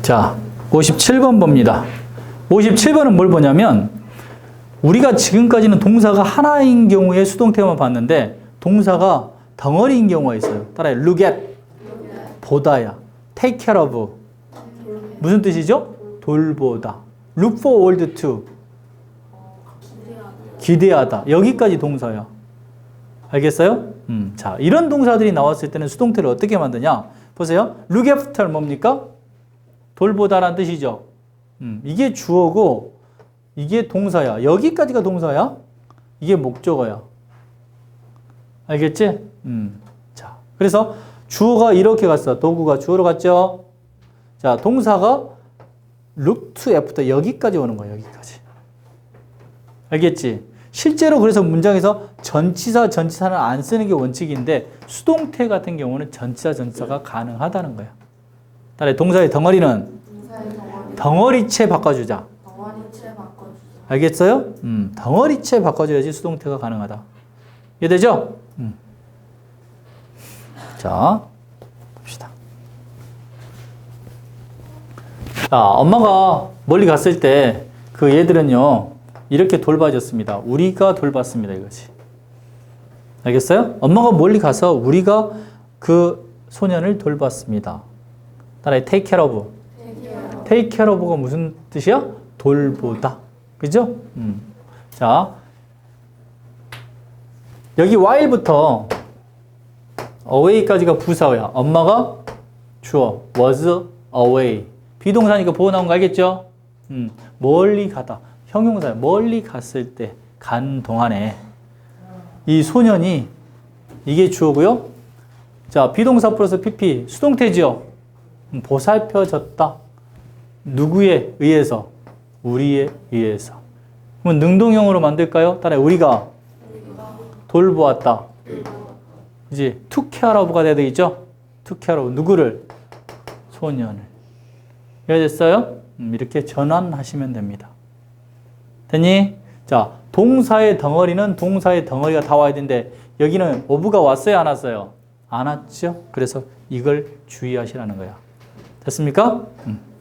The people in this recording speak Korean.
자, 57번 봅니다. 57번은 뭘 보냐면 우리가 지금까지는 동사가 하나인 경우에 수동태만 봤는데 동사가 덩어리인 경우가 있어요. 따라해. look at 보다야. take care of 무슨 뜻이죠? 돌보다. look forward to 기대하다. 여기까지 동사야. 알겠어요? 음, 자, 이런 동사들이 나왔을 때는 수동태를 어떻게 만드냐? 보세요. look after 뭡니까? 돌보다라는 뜻이죠. 음, 이게 주어고 이게 동사야. 여기까지가 동사야. 이게 목적어야. 알겠지? 음. 자, 그래서 주어가 이렇게 갔어. 도구가 주어로 갔죠. 자, 동사가 look to after 여기까지 오는 거야. 여기까지. 알겠지? 실제로 그래서 문장에서 전치사 전치사는 안 쓰는 게 원칙인데 수동태 같은 경우는 전치사 전치사가 가능하다는 거야. 따라 동사의 덩어리는 덩어리 덩어리체 바꿔주자. 덩어리체 바꿔주자. 알겠어요? 음, 덩어리체 바꿔줘야지 수동태가 가능하다. 이해되죠? 음. 자, 봅시다. 자, 엄마가 멀리 갔을 때 그 얘들은요, 이렇게 돌봐줬습니다. 우리가 돌봤습니다, 이거지. 알겠어요? 엄마가 멀리 가서 우리가 그 소년을 돌봤습니다. 따라해, take care of. Take care of가 무슨 뜻이야? 돌보다. 그죠? 음. 자. 여기 while부터 away까지가 부사어야. 엄마가 주어. was away. 비동사니까 보호 나온 거 알겠죠? 음. 멀리 가다. 형용사야. 멀리 갔을 때, 간 동안에 이 소년이 이게 주어고요. 자, 비동사 플러스 pp 수동태죠. 음, 보살펴졌다. 누구에 의해서? 우리에 의해서. 그럼 능동형으로 만들까요? 따라해. 우리가 돌보았다. 이제 투케어러브가 돼야 되겠죠? 투케어러브. 누구를? 소년을. 이해됐어요? 음, 이렇게 전환하시면 됩니다. 됐니? 자, 동사의 덩어리는 동사의 덩어리가 다 와야 되는데 여기는 오브가 왔어요? 안 왔어요? 안 왔죠? 그래서 이걸 주의하시라는 거야. 됐습니까? 음.